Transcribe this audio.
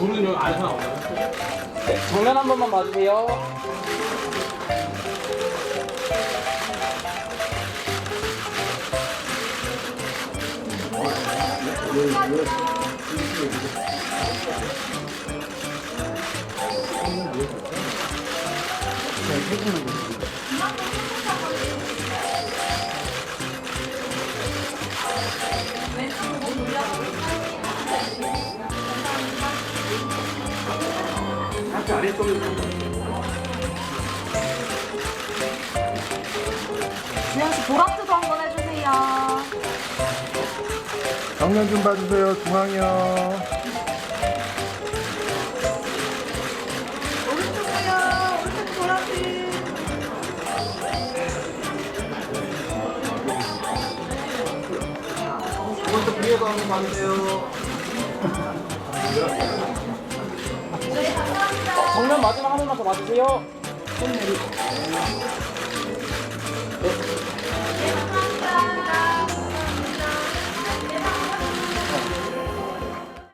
불은 여기 안에서 나오나요? 네, 정면 한 번만 봐주세요. 주영 씨 보라트도 한번 해주세요. 정면 좀 봐주세요. 중앙이요. 오른쪽이요. 오른쪽 보라트. 오른쪽 위에도 한번 봐주세요. 정면 마지막 한 번만 더 맞으세요. 손 내리고.